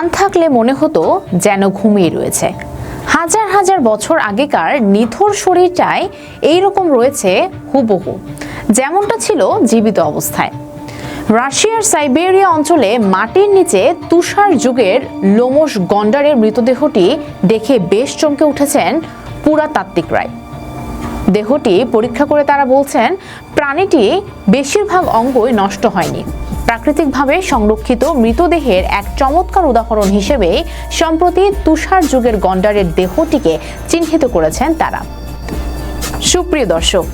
প্রাণ থাকলে মনে হতো যেন ঘুমিয়ে রয়েছে। হাজার হাজার বছর আগেকার নিথর শরীরটায় এইরকম রয়েছে হুবহু, যেমনটা ছিল জীবিত অবস্থায়। রাশিয়ার সাইবেরিয়া অঞ্চলে মাটির নিচে তুষার যুগের লোমশ গন্ডারের মৃতদেহটি দেখে বেশ চমকে উঠেছেন পুরাতাত্ত্বিকরাই দেহটি পরীক্ষা করে তারা বলছেন, প্রাণীটি বেশিরভাগ অঙ্গই নষ্ট হয়নি। প্রাকৃতিকভাবে সংরক্ষিত মৃতদেহের এক চমৎকার উদাহরণ হিসেবে সম্প্রতি তুষার যুগের গন্ডারের দেহটিকে চিহ্নিত করেছেন তারা। সুপ্রিয় দর্শক,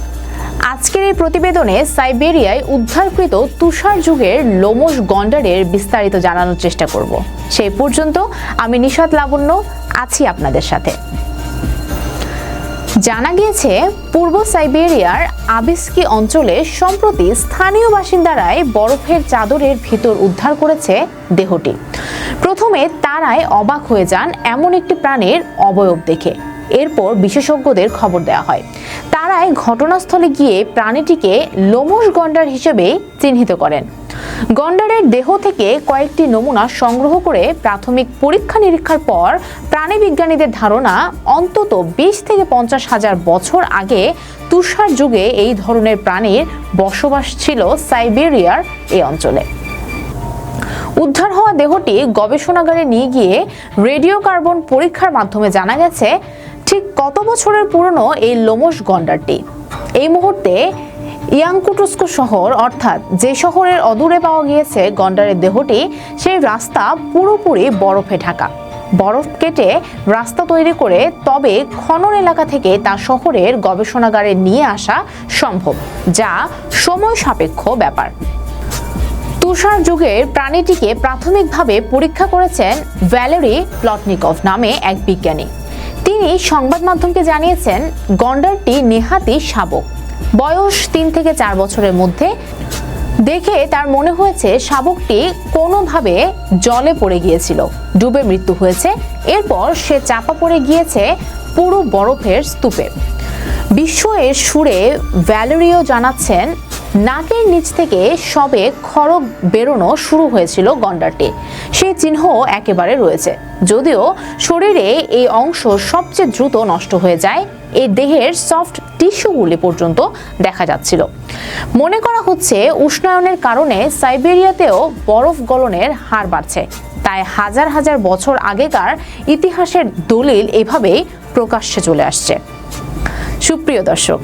আজকের এই প্রতিবেদনে সাইবেরিয়ায় উদ্ধারকৃত তুষার যুগের লোমশ গন্ডারের বিস্তারিত জানানোর চেষ্টা করব। সেই পর্যন্ত আমি নিশাত লাবণ্য, আছি আপনাদের সাথে। জানা গিয়েছে, পূর্ব সাইবেরিয়ার আবিস্কি অঞ্চলে সম্প্রতি স্থানীয় বাসিন্দারাই বরফের চাদরের ভিতর উদ্ধার করেছে দেহটি। প্রথমে তারাই অবাক হয়ে যান এমন একটি প্রাণের অবয়ব দেখে। এরপর বিশেষজ্ঞদের খবর দেওয়া হয়। তারাই ঘটনাস্থলে গিয়ে প্রাণীটিকে লোমশ গন্ডার হিসেবে চিহ্নিত করেন। গন্ডারের দেহ থেকে কয়েকটি নমুনা সংগ্রহ করে প্রাথমিক পরীক্ষা নিরীক্ষার পর প্রাণীবিজ্ঞানীদের ধারণা, অন্তত বিশ থেকে পঞ্চাশ হাজার বছর আগে তুষার যুগে এই ধরনের প্রাণীর বসবাস ছিল সাইবেরিয়ার এই অঞ্চলে। উদ্ধার হওয়া দেহটি গবেষণাগারে নিয়ে গিয়ে রেডিও কার্বন পরীক্ষার মাধ্যমে জানা গেছে ঠিক কত বছরের পুরনো এই লোমশ গন্ডারটি? এই মুহূর্তে ইয়াংকুটুস্কো শহর, অর্থাৎ যে শহরের অদূরে পাওয়া গিয়েছে গন্ডারের দেহটি, সেই রাস্তা পুরোপুরি বরফে ঢাকা। বরফ কেটে রাস্তা তৈরি করে তবে খনন এলাকা থেকে তা শহরের গবেষণাগারে নিয়ে আসা সম্ভব, যা সময় সাপেক্ষ ব্যাপার। তুষার যুগের প্রাণীটিকে প্রাথমিকভাবে পরীক্ষা করেছেন ভ্যালেরি প্লটনিকভ নামে এক বিজ্ঞানী। তিনি সংবাদ মাধ্যমকে জানিয়েছেন, গন্ডারটি নেহাতি শাবক। বয়স তিন থেকে চার বছরের মধ্যে। দেখে তার মনে হয়েছে শাবকটি কোনোভাবে জলে পড়ে গিয়েছিল, ডুবে মৃত্যু হয়েছে। এরপর সে চাপা পড়ে গিয়েছে পুরো বরফের স্তূপে। বিস্ময়ের সুরে ভ্যালেরিও জানাচ্ছেন নাকের নিচ থেকে সবে খড়গ বেরোনো শুরু হয়েছিল গন্ডারটি। সেই চিহ্ন একেবারে রয়েছে। যদিও শরীরে এই অংশ সবচেয়ে দ্রুত নষ্ট হয়ে যায় এই দেহের সফট টিস্যুগুলি পর্যন্ত দেখা যাচ্ছিল। মনে করা হচ্ছে উষ্ণায়নের কারণে সাইবেরিয়াতেও বরফ গলনের হার বাড়ছে। তাই হাজার হাজার বছর আগেকার ইতিহাসের দলিল এভাবেই প্রকাশ্যে চলে আসছে। সুপ্রিয় দর্শক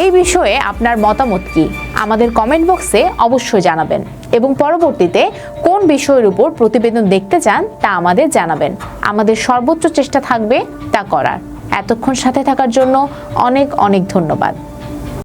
এই বিষয়ে আপনার মতামত কি? আমাদের কমেন্ট বক্সে অবশ্যই জানাবেন। এবং পরবর্তীতে কোন বিষয়ের উপর প্রতিবেদন দেখতে চান তা আমাদের জানাবেন। আমাদের সর্বোচ্চ চেষ্টা থাকবে তা করার। এতক্ষণ সাথে থাকার জন্য অনেক অনেক ধন্যবাদ।